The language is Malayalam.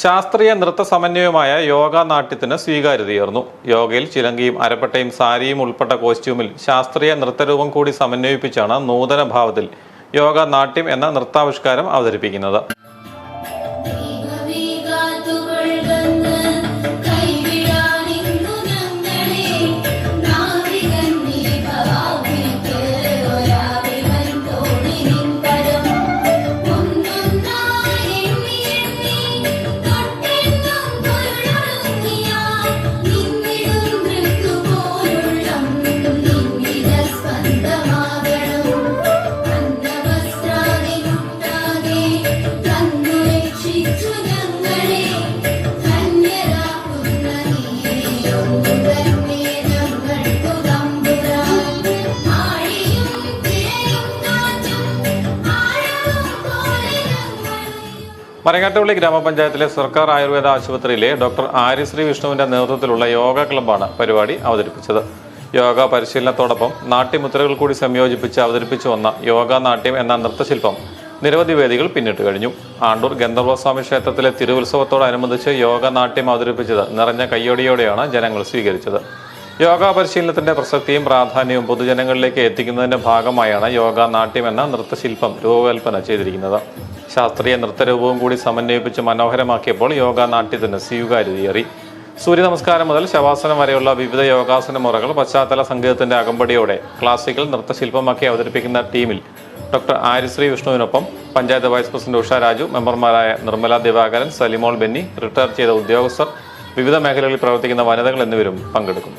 ശാസ്ത്രീയ നൃത്ത സമന്വയമായ യോഗ നാട്യത്തിന് സ്വീകാര്യതയേർന്നു. യോഗയിൽ ചിലങ്കിയും അരപ്പട്ടയും സാരിയും ഉൾപ്പെട്ട കോസ്റ്റ്യൂമിൽ ശാസ്ത്രീയ നൃത്തരൂപം കൂടി സമന്വയിപ്പിച്ചാണ് നൂതന ഭാവത്തിൽ യോഗ നാട്യം എന്ന നൃത്താവിഷ്കാരം അവതരിപ്പിക്കുന്നത്. മരങ്ങാട്ടുപള്ളി ഗ്രാമപഞ്ചായത്തിലെ സർക്കാർ ആയുർവേദ ആശുപത്രിയിലെ ഡോക്ടർ ആര്യശ്രീ വിഷ്ണുവിന്റെ നേതൃത്വത്തിലുള്ള യോഗ ക്ലബാണ് പരിപാടി അവതരിപ്പിച്ചത്. യോഗ പരിശീലനത്തോടൊപ്പം നാട്യമുദ്രകൾ കൂടി സംയോജിപ്പിച്ച് അവതരിപ്പിച്ചു വന്ന യോഗ നാട്യം എന്ന നൃത്തശില്പം നിരവധി വേദികൾ പിന്നിട്ട് കഴിഞ്ഞു. ആണ്ടൂർ ഗന്ധർവസ്വാമി ക്ഷേത്രത്തിലെ തിരുവുത്സവത്തോടനുബന്ധിച്ച് യോഗ നാട്യം അവതരിപ്പിച്ചത് നിറഞ്ഞ കയ്യോടിയോടെയാണ് ജനങ്ങൾ സ്വീകരിച്ചത്. യോഗ പരിശീലനത്തിന്റെ പ്രസക്തിയും പ്രാധാന്യവും പൊതുജനങ്ങളിലേക്ക് എത്തിക്കുന്നതിന്റെ ഭാഗമായാണ് യോഗ നാട്യം എന്ന നൃത്തശില്പം രൂപകൽപ്പന ചെയ്തിരിക്കുന്നത്. ശാസ്ത്രീയ നൃത്തരൂപവും കൂടി സമന്വയിപ്പിച്ച് മനോഹരമാക്കിയപ്പോൾ യോഗ നാട്യത്തിന് സ്വീകാര്യതയേറി. സൂര്യ നമസ്കാരം മുതൽ ശവാസനം വരെയുള്ള വിവിധ യോഗാസന മുറകൾ പശ്ചാത്തല സംഗീതത്തിന്റെ അകമ്പടിയോടെ ക്ലാസിക്കൽ നൃത്തശില്പമാക്കി അവതരിപ്പിക്കുന്ന ടീമിൽ ഡോക്ടർ ആര്യശ്രീ വിഷ്ണുവിനൊപ്പം പഞ്ചായത്ത് വൈസ് പ്രസിഡന്റ് ഉഷാ രാജു മെമ്പർമാരായ നിർമ്മല ദിവാകരൻ സലിമോൾ ബെന്നി റിട്ടയർ ചെയ്ത ഉദ്യോഗസ്ഥർ വിവിധ മേഖലകളിൽ പ്രവർത്തിക്കുന്ന വനിതകൾ എന്നിവരും പങ്കെടുക്കും